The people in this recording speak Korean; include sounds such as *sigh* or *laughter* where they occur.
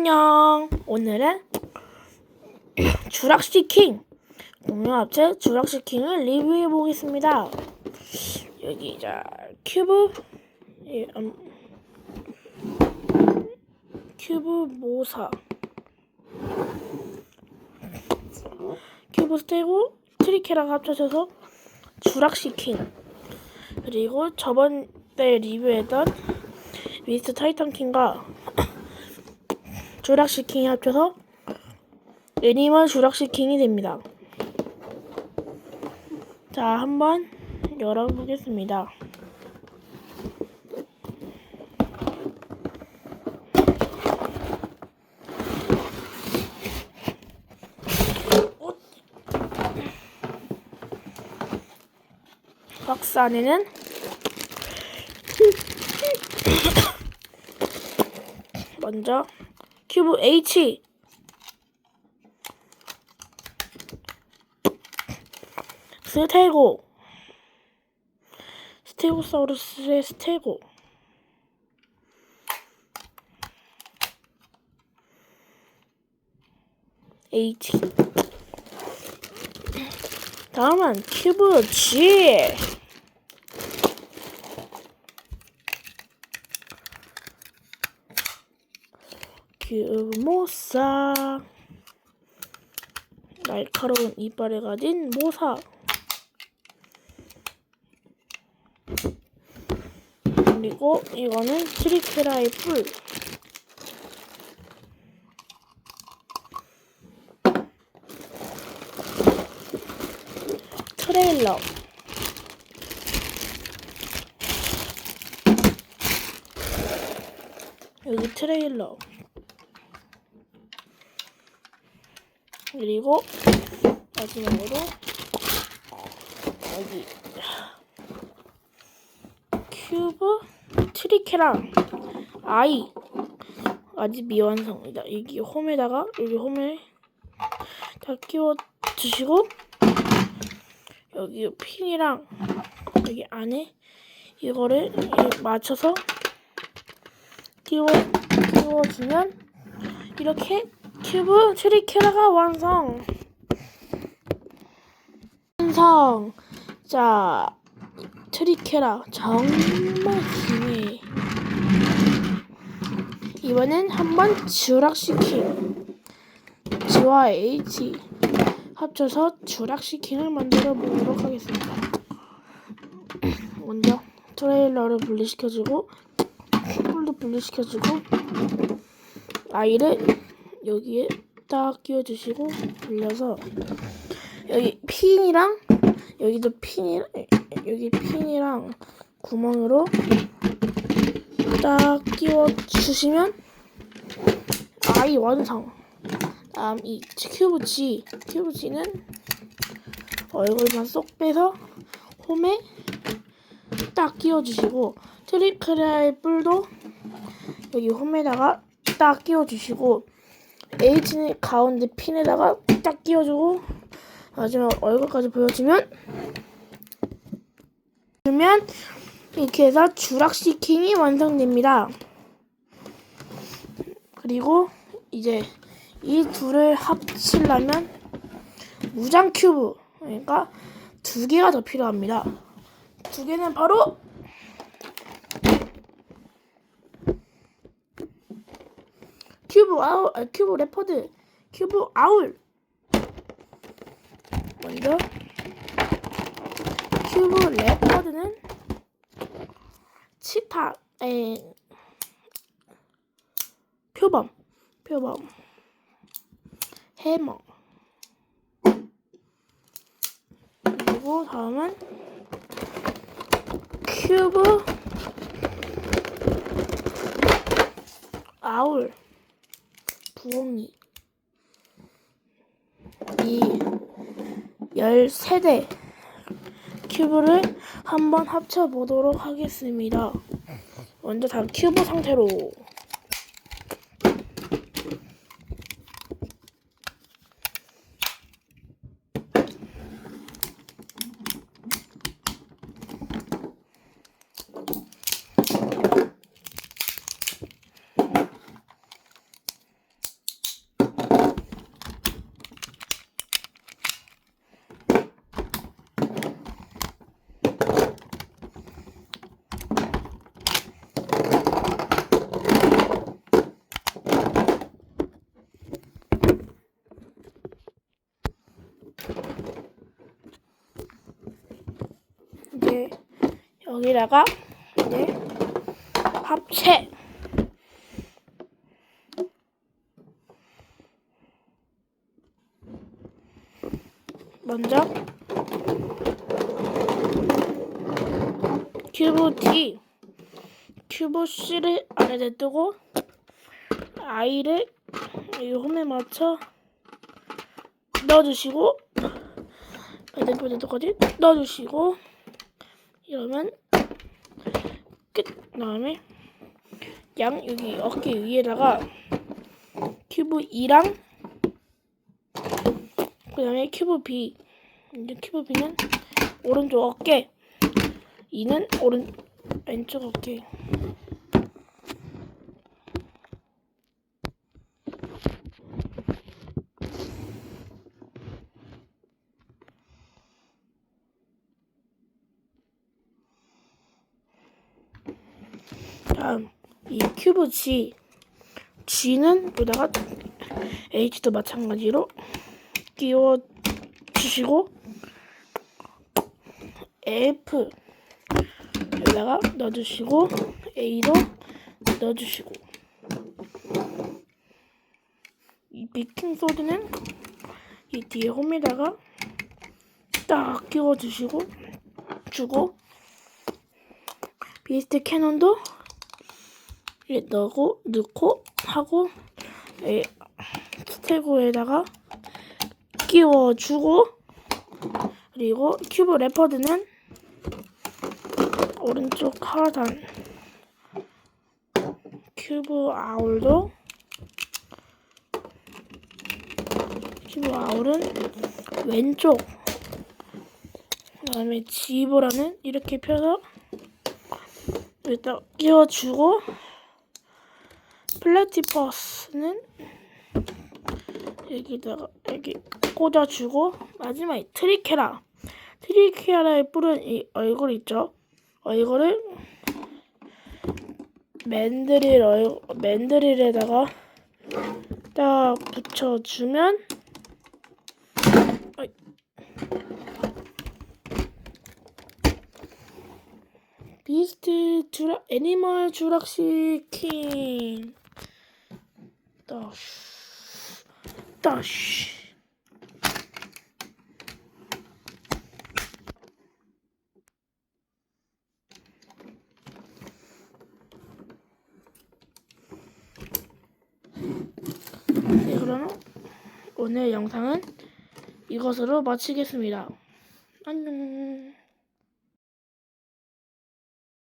안녕. 오늘은 주락시킹 공룡합체 주락시킹을 리뷰해 보겠습니다. 여기 자 큐브 예, 음, 큐브 모사 큐브 스테고 트리케랑 합쳐져서 주락시킹 그리고 저번 때 리뷰했던 미스터 타이탄킹과 주락시킹이 합쳐서 애니멀 주락시킹이 됩니다. 자, 한번 열어보겠습니다. 어? 박스 안에는 *coughs* 먼저 큐브 H. 스테고. 스테고사우루스의 스테고. H. 다음은 큐브 G 모사. 날카로운 이빨을 가진 모사. 그리고 이거는 트리케라의 뿔 트레일러. 여기 트레일러 그리고 마지막으로 여기 큐브 트리케랑 아이 아직 미완성이다. 여기 홈에다가 여기 홈에 다 끼워 주시고 여기 핀이랑 여기 안에 이거를 이- 맞춰서 끼워 끼워주면 이렇게 큐브 트리케라가 완성. 완성. 자, 트리케라 정말 기네. 이번엔 한번 주락시킹 G와 H 합쳐서 주락시킹을 만들어 보도록 하겠습니다. 먼저 트레일러를 분리시켜주고 뿔도 분리시켜주고 아이를 여기에 딱 끼워주시고 돌려서 여기 핀이랑 여기도 핀이랑 여기 핀이랑 구멍으로 딱 끼워 주시면 아이 완성. 다음 이 큐브 G 큐브 G는 얼굴만 쏙 빼서 홈에 딱 끼워 주시고 트리크라의 뿔도 여기 홈에다가 딱 끼워 주시고 H는 가운데 핀에다가 딱 끼워주고 마지막 얼굴까지 보여주면 그러면 이렇게 해서 주락시킹이 완성됩니다. 그리고 이제 이 둘을 합치려면 무장 큐브 그러니까 두 개가 더 필요합니다. 두 개는 바로 큐브 아울, 아, 큐브 레퍼드, 큐브 아울. 먼저 큐브 레퍼드는 치타, 에, 표범, 표범, 해머. 그리고 다음은 큐브 아울. 부엉이 이 13대 큐브를 한번 합쳐 보도록 하겠습니다. 먼저 다 큐브 상태로 거기다가 이제 합체. 먼저 큐브 D 큐브 C를 안에 냅두고 I를 이 홈에 맞춰 넣어주시고 배드포드까지 넣어주시고 이러면 끝. 다음에 양 여기 어깨 위에다가 큐브 2랑 그 다음에 큐브 B. 이제 큐브 B는 오른쪽 어깨 2는 오른 왼쪽 어깨 다음 이 큐브 G. G는 여기다가 H도 마찬가지로 끼워 주시고 F 여기다가 넣어주시고 A도 넣어주시고. 이 베이킹 소드는 이 뒤에 홈에다가 딱 끼워주시고 주고 비스트 캐논도 이 넣고 넣고 하고 이 스테고에다가 끼워주고 그리고 큐브 레퍼드는 오른쪽 하단 큐브 아울도 큐브 아울은 왼쪽 그 다음에 지브라는 이렇게 펴서 여기다 끼워주고 플래티퍼스는 여기다가 여기 꽂아주고 마지막에 트리케라. 트리케라의 뿔은 이 얼굴 있죠? 얼굴을 맨드릴 얼 맨드릴에다가 딱 붙여주면. 비스트 주라 애니멀 주락시킨 다시 다시 네 그러면 오늘 영상은 이것으로 마치겠습니다. 안녕